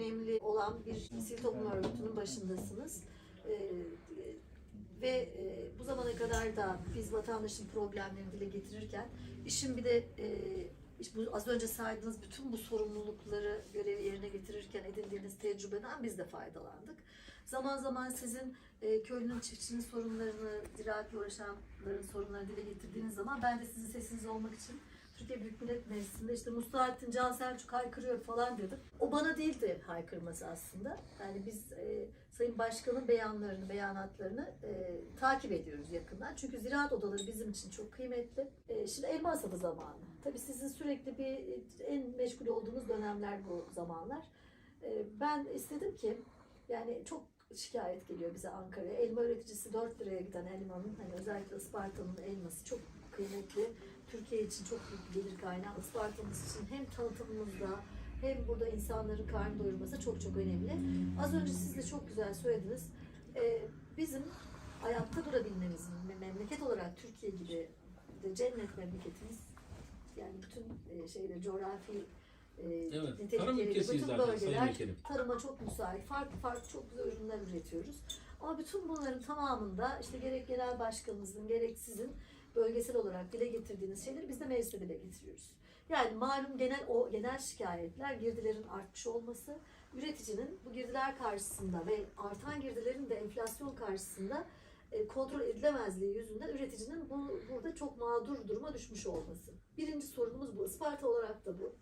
önemli olan bir sivil toplum örgütünün başındasınız. Ee, ve e, bu zamana kadar da biz vatandaşın problemlerini dile getirirken işin bir de e, bu az önce saydığınız bütün bu sorumlulukları görevi yerine getirirken edindiğiniz tecrübeden biz de faydalandık. Zaman zaman sizin e, köylünün, çiftçinin sorunlarını, ziraatle uğraşanların sorunlarını dile getirdiğiniz zaman ben de sizin sesiniz olmak için Türkiye Büyük Millet Meclisi'nde işte Mustahattin Can Selçuk haykırıyor falan dedim. O bana değildi haykırması aslında. Yani biz e, Sayın Başkan'ın beyanlarını, beyanatlarını e, takip ediyoruz yakından. Çünkü ziraat odaları bizim için çok kıymetli. E, şimdi elma hasadı zamanı. Tabii sizin sürekli bir en meşgul olduğunuz dönemler bu zamanlar. E, ben istedim ki yani çok şikayet geliyor bize Ankara'ya. Elma üreticisi 4 liraya giden elmanın hani özellikle Isparta'nın elması çok kıymetli. Türkiye için çok büyük bir gelir kaynağı. Isparta'mız için hem tanıtımımızda hem burada insanların karnı doyurması çok çok önemli. Az önce siz de çok güzel söylediniz. Ee, bizim ayakta durabilmemizin ve memleket olarak Türkiye gibi de cennet memleketimiz yani bütün e, şeyde coğrafi e, Evet, tarım bütün zaten bölgeler tarıma çok müsait. Farklı farklı çok güzel ürünler üretiyoruz. Ama bütün bunların tamamında işte gerek genel başkanımızın gerek sizin bölgesel olarak dile getirdiğiniz şeyleri biz de mecliste dile getiriyoruz. Yani malum genel o genel şikayetler girdilerin artmış olması, üreticinin bu girdiler karşısında ve artan girdilerin de enflasyon karşısında e, kontrol edilemezliği yüzünden üreticinin bu, burada çok mağdur duruma düşmüş olması. Birinci sorunumuz bu. Isparta olarak da bu.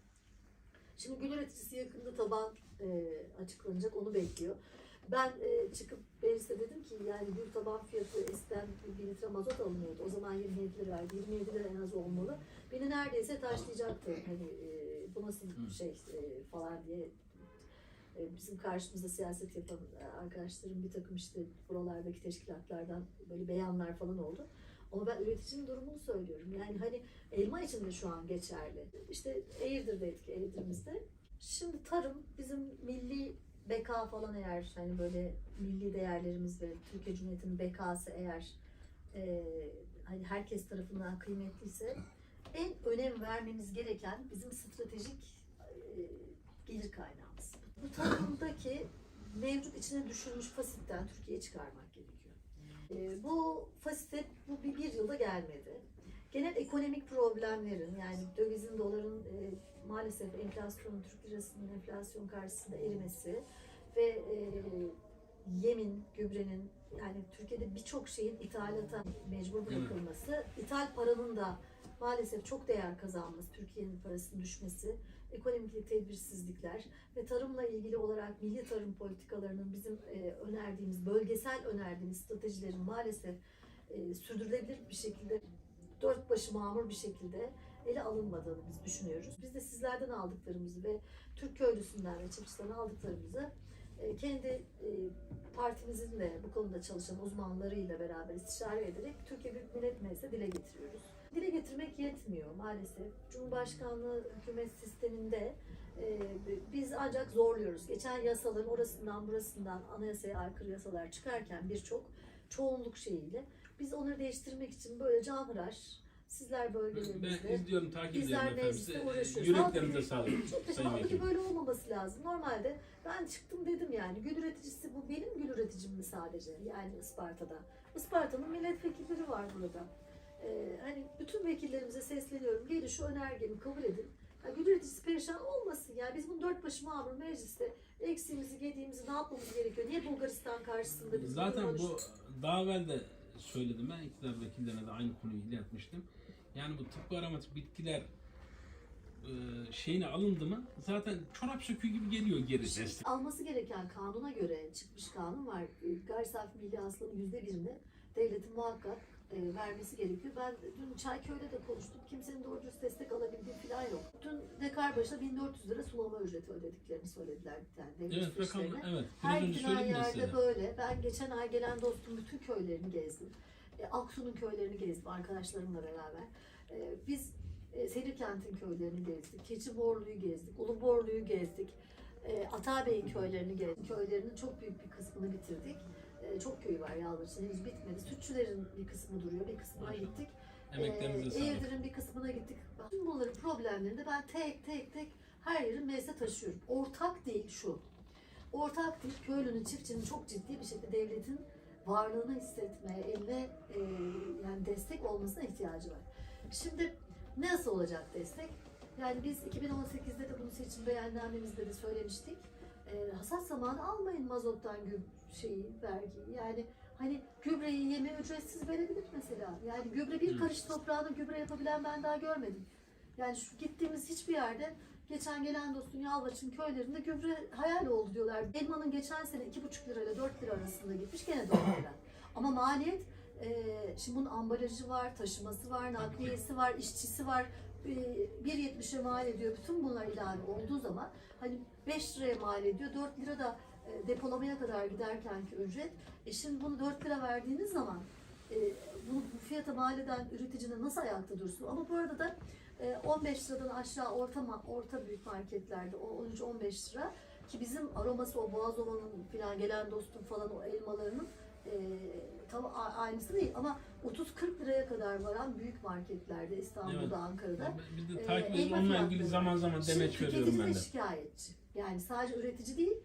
Şimdi gül üreticisi yakında taban e, açıklanacak, onu bekliyor. Ben e, çıkıp Beris'e dedim ki yani gül taban fiyatı eskiden bir litre mazot alınıyordu. O zaman 27 liraydı. 27 lira en az olmalı. Beni neredeyse taşlayacaktı. Hani e, bu nasıl bir şey e, falan diye e, bizim karşımızda siyaset yapan e, arkadaşlarım bir takım işte buralardaki teşkilatlardan böyle beyanlar falan oldu. Ama ben üreticinin durumunu söylüyorum. Yani hani elma için de şu an geçerli. İşte Eğirdir'deydik, Eğirdir'imizde. Şimdi tarım bizim milli beka falan eğer hani böyle milli değerlerimiz ve Türkiye Cumhuriyeti'nin bekası eğer e, hani herkes tarafından kıymetliyse en önem vermemiz gereken bizim stratejik e, gelir kaynağımız. Bu tarımdaki mevcut içine düşürmüş fasitten Türkiye'yi çıkarmak gerekiyor. E, bu fasite bu bir, bir yılda gelmedi. Genel ekonomik problemlerin yani dövizin, doların e, maalesef enflasyonun, Türk lirasının enflasyon karşısında erimesi ve e, yemin, gübrenin yani Türkiye'de birçok şeyin ithalata mecbur bırakılması, ithal paranın da maalesef çok değer kazanması, Türkiye'nin parasının düşmesi, ekonomik tedbirsizlikler ve tarımla ilgili olarak milli tarım politikalarının bizim e, önerdiğimiz, bölgesel önerdiğimiz stratejilerin maalesef e, sürdürülebilir bir şekilde dört başı mamur bir şekilde ele alınmadığını biz düşünüyoruz. Biz de sizlerden aldıklarımızı ve Türk köylüsünden ve çiftçiden aldıklarımızı e, kendi e, partimizin de bu konuda çalışan uzmanlarıyla beraber istişare ederek Türkiye Büyük Millet Meclisi'ne dile getiriyoruz. Dile getirmek yetmiyor maalesef. Cumhurbaşkanlığı hükümet sisteminde e, biz ancak zorluyoruz. Geçen yasaların orasından burasından anayasaya aykırı yasalar çıkarken birçok çoğunluk şeyiyle biz onları değiştirmek için böyle canhıraş sizler Ben bölgelerimizde izliyorum, takip bizler ediyorum efendim. mecliste Size, uğraşıyoruz. Yüreklerinize sağlık. çok Sayın halbuki Vekilim. böyle olmaması lazım. Normalde ben çıktım dedim yani gül üreticisi bu benim gül üreticim mi sadece yani Isparta'da. Isparta'nın milletvekilleri var burada. Ee, hani bütün vekillerimize sesleniyorum. Gelin şu önergemi kabul edin. Ya gül üreticisi perişan olmasın. Yani biz bunu dört başı mamur mecliste eksiğimizi, gediğimizi ne yapmamız gerekiyor? Niye Bulgaristan karşısında biz Zaten bu daha evvel de söyledim ben iktidar vekillerine de aynı konuyu iletmiştim. Yani bu tıbbi aromatik bitkiler e, şeyine alındı mı zaten çorap söküğü gibi geliyor geri destek. alması gereken kanuna göre çıkmış kanun var. E, Gayri safi milli hasılanın yüzde birini devletin muhakkak e, vermesi gerekiyor. Ben dün Çayköy'de de konuştum. Kimsenin doğru dürüst destek alabildiği falan yok. Dün dekar başına 1400 lira sulama ücreti ödediklerini söylediler bir tane devlet Evet süreçlerine. evet. Her giden yerde size. böyle. Ben geçen ay gelen dostum bütün köylerini gezdim. E, Aksu'nun köylerini gezdim arkadaşlarımla beraber. E, biz e, Selirkent'in köylerini gezdik. Keçiborlu'yu gezdik. Uluborlu'yu gezdik. E, Atabey'in köylerini gezdik. Köylerinin çok büyük bir kısmını bitirdik. E, çok köyü var Yalvaç'ın henüz bitmedi. Sütçülerin bir kısmı duruyor. Bir kısmına gittik. Emeklerinize Ee. Eğirdir'in bir kısmına gittik. Tüm bunların problemlerini de ben tek tek tek her yerin meclise taşıyorum. Ortak değil şu. ortak dil köylünün, çiftçinin çok ciddi bir şekilde devletin varlığını hissetmeye, eline e, yani destek olmasına ihtiyacı var. Şimdi nasıl olacak destek? Yani biz 2018'de de bunu seçim beyannamemizde de söylemiştik. E, hasat zamanı almayın mazottan gübre şeyi, vergiyi. Yani hani gübreyi yeme ücretsiz verebilir mesela. Yani gübre bir karış toprağına gübre yapabilen ben daha görmedim. Yani şu gittiğimiz hiçbir yerde geçen gelen dostun Yalvaç'ın köylerinde gübre hayal oldu diyorlar. Elmanın geçen sene 2,5 lirayla 4 lira arasında gitmiş gene 4 lira. Ama maliyet e, şimdi bunun ambalajı var, taşıması var, nakliyesi var, işçisi var. E, 1.70'e mal ediyor. Bütün bunlar ilave olduğu zaman hani 5 liraya mal ediyor. 4 lira da e, depolamaya kadar giderkenki ücret. E şimdi bunu 4 lira verdiğiniz zaman bunu bu fiyata mal eden üreticinin nasıl ayakta dursun? Ama bu arada da e, 15 liradan aşağı orta orta büyük marketlerde o 13-15 lira ki bizim aroması o Boğazova'nın falan gelen dostum falan o elmalarının e, tam aynısı değil ama 30-40 liraya kadar varan büyük marketlerde İstanbul'da, Evet. Ankara'da. Biz de Ee, takip ediyoruz. Onunla ilgili zaman zaman demeç veriyorum ben de de. şikayetçi. Yani sadece üretici değil.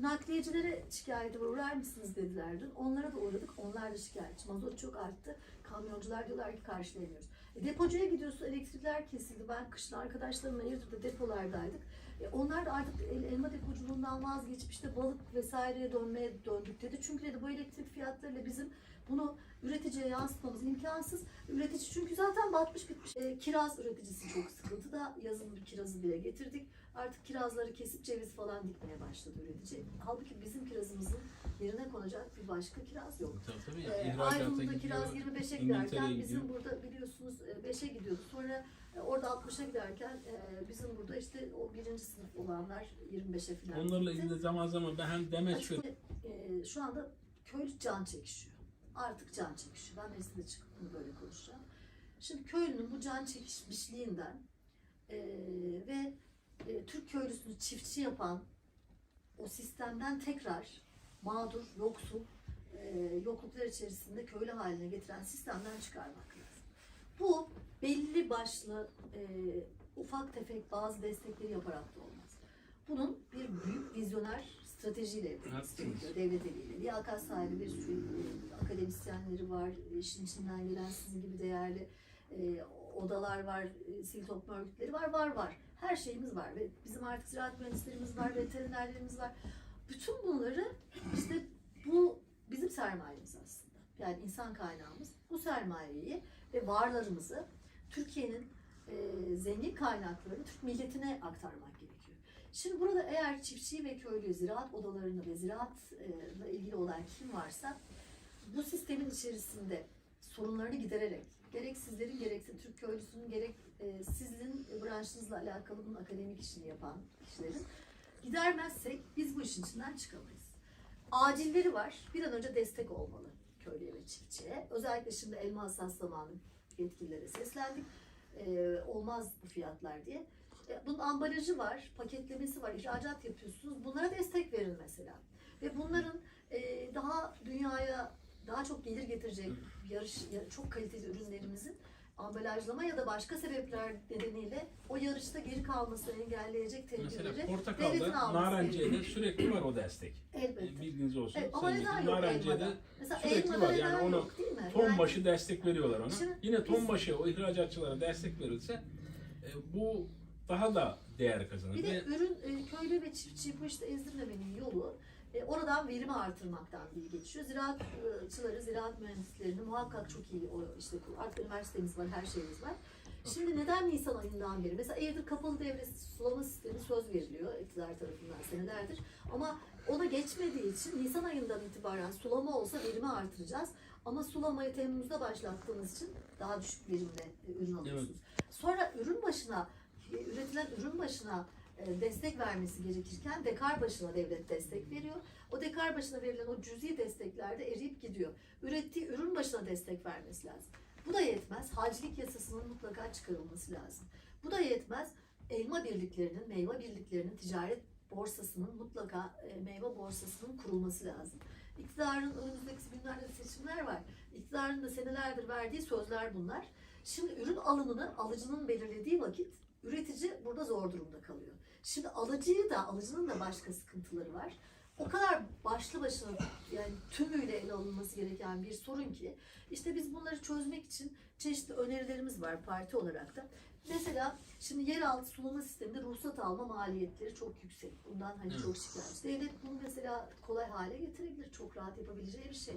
Nakliyecilere şikayete uğrar mısınız dediler dün. Onlara da uğradık, onlar da şikayetçi. Mazot çok arttı. Kamyoncular diyorlar ki karşılayamıyoruz. E, depocuya gidiyorsun, elektrikler kesildi. Ben kışın arkadaşlarımla Erzurum'da depolardaydık. E, onlar da artık el- elma depoculuğundan vazgeçip işte balık vesaireye dönmeye döndük dedi. Çünkü dedi bu elektrik fiyatlarıyla bizim bunu üreticiye yansıtmamız imkansız. Üretici çünkü zaten batmış bitmiş. E, kiraz üreticisi çok sıkıntıda. Yazın bir kirazı bile getirdik. Artık kirazları kesip ceviz falan dikmeye başladı üretici. Halbuki bizim kirazımızın yerine konacak bir başka kiraz yok. Tabii tabii. Aydın'da gidiyor, kiraz 25'e İngiltere'ye giderken bizim burada biliyorsunuz e, 5'e gidiyordu. Sonra e, orada 60'a giderken e, bizim burada işte o birinci sınıf olanlar 25'e falan Onlarla ilgili zaman zaman ben hem demeç Açık- e, şu anda köylü can çekişiyor. Artık can çekişiyor. Ben mecliste çıkıp bunu böyle konuşacağım. Şimdi köylünün bu can çekişmişliğinden e, ve e, Türk köylüsünü çiftçi yapan o sistemden tekrar mağdur, yoksul, e, yokluklar içerisinde köylü haline getiren sistemden çıkarmak lazım. Bu belli başlı e, ufak tefek bazı destekleri yaparak da olmaz. Bunun bir büyük vizyoner stratejiyle yapılması Haklısınız. gerekiyor devlet eliyle. Liyakat sahibi bir sürü e, akademisyenleri var, işin içinden gelen sizin gibi değerli e, odalar var, e, sivil toplum örgütleri var, var var. Her şeyimiz var ve bizim artık ziraat mühendislerimiz var, veterinerlerimiz var. Bütün bunları işte bu bizim sermayemiz aslında. Yani insan kaynağımız. Bu sermayeyi ve varlarımızı Türkiye'nin e, zengin kaynaklarını Türk milletine aktarmak. Şimdi burada eğer çiftçi ve köylü ziraat odalarını ve ziraatla ilgili olan kim varsa bu sistemin içerisinde sorunlarını gidererek gerek sizlerin gerekse Türk köylüsünün gerek e, sizin branşınızla alakalı bunun akademik işini yapan kişilerin gidermezsek biz bu işin içinden çıkamayız. Acilleri var. Bir an önce destek olmalı köylüye ve çiftçiye. Özellikle şimdi elma hassas zamanı yetkililere seslendik. E, olmaz bu fiyatlar diye. E, bunun ambalajı var, paketlemesi var, ihracat yapıyorsunuz. Bunlara destek verin mesela. Ve bunların e, daha dünyaya daha çok gelir getirecek yarış ya- çok kaliteli ürünlerimizin ambalajlama ya da başka sebepler nedeniyle o yarışta geri kalmasını engelleyecek Mesela tedbirleri devletin portakalda, narenciyede sürekli var o destek. Elbette. Bilginiz olsun. Evet, ama neden yok elmada? Mesela sürekli var. Yani onu yok değil mi? ton Yani- başı destek veriyorlar ona. Yine ton başı o ihracatçılara destek verilse e, bu daha da değer kazanır. Bir de ürün e, köylü ve çiftçi bu işte ezdirmemenin yolu e, oradan verimi artırmaktan bir geçiyor. Ziraatçıları, ziraat mühendislerini muhakkak çok iyi o işte artık üniversitemiz var, her şeyimiz var. Şimdi neden Nisan ayından beri? Mesela evde kapalı devre sulama sistemi söz veriliyor iktidar tarafından senelerdir. Ama ona geçmediği için Nisan ayından itibaren sulama olsa verimi artıracağız. Ama sulamayı Temmuz'da başlattığımız için daha düşük verimle e, ürün alıyorsunuz. Sonra ürün başına üretilen ürün başına e, destek vermesi gerekirken dekar başına devlet destek veriyor. O dekar başına verilen o cüzi destekler de eriyip gidiyor. Ürettiği ürün başına destek vermesi lazım. Bu da yetmez. Halcilik yasasının mutlaka çıkarılması lazım. Bu da yetmez. Elma birliklerinin, meyve birliklerinin ticaret borsasının mutlaka e, meyve borsasının kurulması lazım. İktidarın önümüzdeki günlerde seçimler var. İktidarın da senelerdir verdiği sözler bunlar. Şimdi ürün alımını alıcının belirlediği vakit üretici burada zor durumda kalıyor. Şimdi alıcıyı da alıcının da başka sıkıntıları var. O kadar başlı başına yani tümüyle ele alınması gereken bir sorun ki işte biz bunları çözmek için çeşitli önerilerimiz var parti olarak da. Mesela şimdi yeraltı sulama sisteminde ruhsat alma maliyetleri çok yüksek. Bundan hani Evet. çok şikayetçi. Devlet bunu mesela kolay hale getirebilir. Çok rahat yapabileceği bir şey.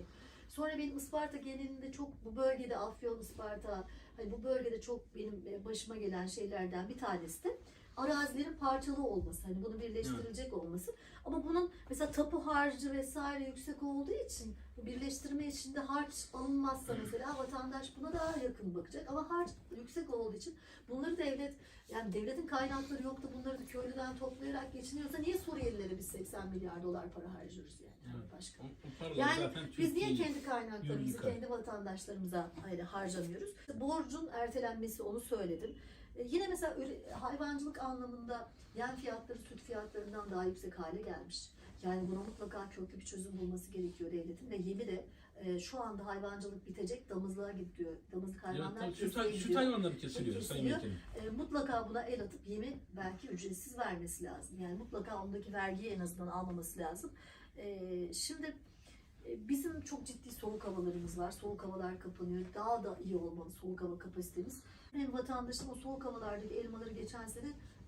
Sonra benim Isparta genelinde çok bu bölgede Afyon, Isparta hani bu bölgede çok benim e, başıma gelen şeylerden bir tanesi de arazilerin parçalı olması. Hani bunu birleştirilecek olması. Ama bunun mesela tapu harcı vesaire yüksek olduğu için bu birleştirme içinde harç alınmazsa mesela vatandaş buna daha yakın bakacak. Ama harç yüksek olduğu için bunları devlet yani devletin kaynakları yok da bunları da köylüden toplayarak geçiniyorsa niye Suriyelilere biz 80 milyar dolar para harcıyoruz yani? Evet. Başka. O, o Yani Biz niye kendi kaynaklarımızı kendi vatandaşlarımıza hani harcamıyoruz? Borcun ertelenmesi onu söyledim. E, yine mesela hayvancılık anlamında yem fiyatları süt fiyatlarından daha yüksek hale gelmiş. Yani buna mutlaka köklü bir çözüm bulması gerekiyor devletin ve yemi de e, şu anda hayvancılık bitecek damızlığa gidiyor. Damızlık Evet, hayvanlar tabii süt, keseye süt gidiyor. hayvanları kesiliyor Sayın Kesiliyor. Vekilim. E, mutlaka buna el atıp yemi belki ücretsiz vermesi lazım. Yani mutlaka ondaki vergiyi en azından almaması lazım. E, şimdi e, bizim çok ciddi soğuk havalarımız var. Soğuk havalar kapanıyor. Daha da iyi olmalı soğuk hava kapasitemiz. Hem vatandaşın o soğuk havalardaki elmaları geçen sene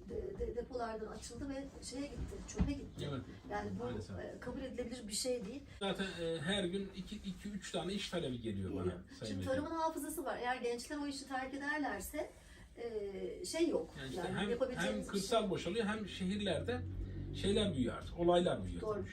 de, de- depolardan açıldı ve şeye gitti, çöpe gitti. Evet. Yani bu Maalesef. e, kabul edilebilir bir şey değil. Zaten e, her gün 2-3 tane iş talebi geliyor bana Geliyor. Sayın Şimdi Vekilim. tarımın hafızası var. Eğer gençler o işi terk ederlerse e, şey yok. Yani işte hem, yapabileceğimiz hem bir şey kırsal boşalıyor hem şehirlerde şeyler büyüyor artık, olaylar büyüyor. Doğru.